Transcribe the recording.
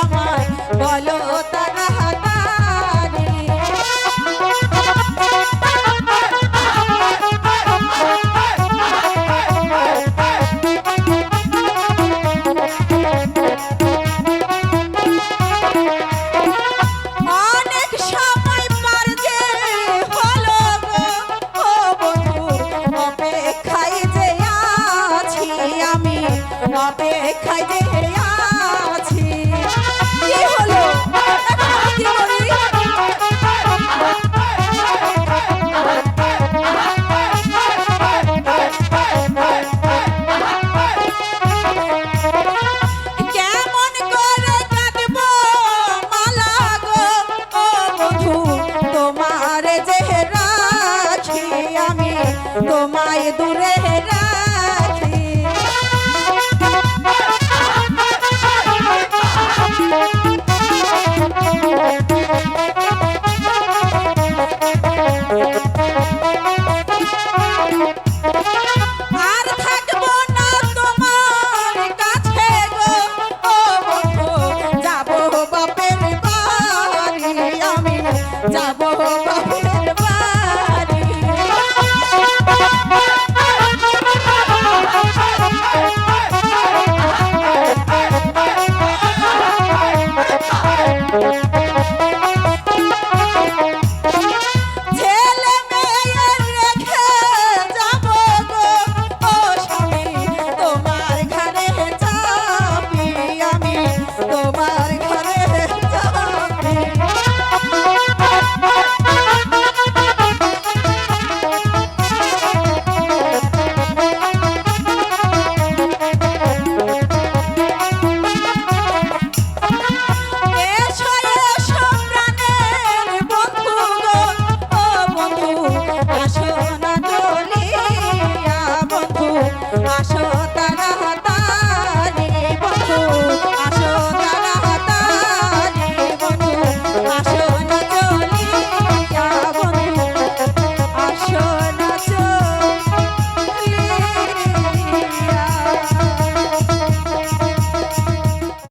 আমায় বলো তারা তোমায় দূরে রাখি। আর থাকব না তোমার কাছে গো। ও বন্ধু, যাব বাপের বাড়ি। আমি যাব বাপের